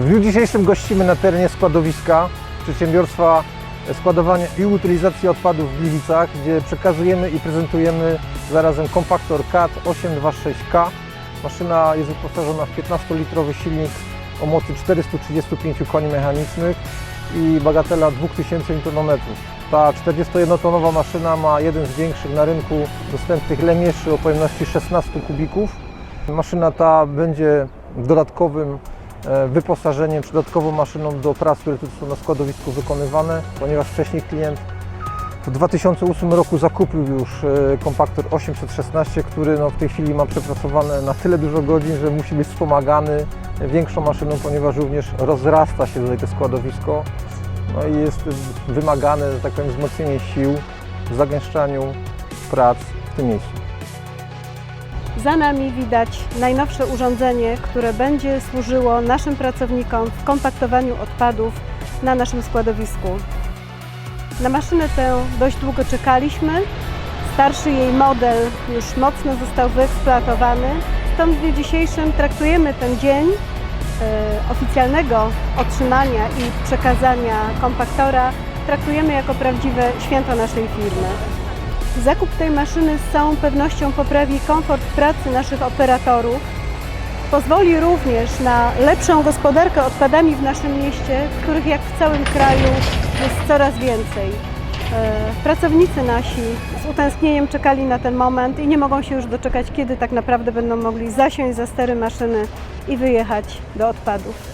W dniu dzisiejszym gościmy na terenie składowiska przedsiębiorstwa składowania i utylizacji odpadów w Gliwicach, gdzie przekazujemy i prezentujemy zarazem kompaktor CAT 826K. Maszyna jest wyposażona w 15-litrowy silnik o mocy 435 koni mechanicznych i bagatela 2000 Nm. Ta 41-tonowa maszyna ma jeden z większych na rynku dostępnych lemieszy o pojemności 16 kubików. Maszyna ta będzie dodatkowym wyposażeniem, czy dodatkową maszyną do prac, które tu są na składowisku wykonywane, ponieważ wcześniej klient w 2008 roku zakupił już e, kompaktor 816, który no, w tej chwili ma przepracowane na tyle dużo godzin, że musi być wspomagany większą maszyną, ponieważ również rozrasta się tutaj to składowisko no i jest wymagane, że tak powiem, wzmocnienie sił w zagęszczaniu prac w tym miejscu. Za nami widać najnowsze urządzenie, które będzie służyło naszym pracownikom w kompaktowaniu odpadów na naszym składowisku. Na maszynę tę dość długo czekaliśmy. Starszy jej model już mocno został wyeksploatowany. Stąd w dniu dzisiejszym traktujemy ten dzień e, oficjalnego otrzymania i przekazania kompaktora traktujemy jako prawdziwe święto naszej firmy. Zakup tej maszyny z całą pewnością poprawi komfort pracy naszych operatorów. Pozwoli również na lepszą gospodarkę odpadami w naszym mieście, których jak w całym kraju jest coraz więcej. E, Pracownicy nasi z utęsknieniem czekali na ten moment i nie mogą się już doczekać, kiedy tak naprawdę będą mogli zasiąść za stery maszyny i wyjechać do odpadów.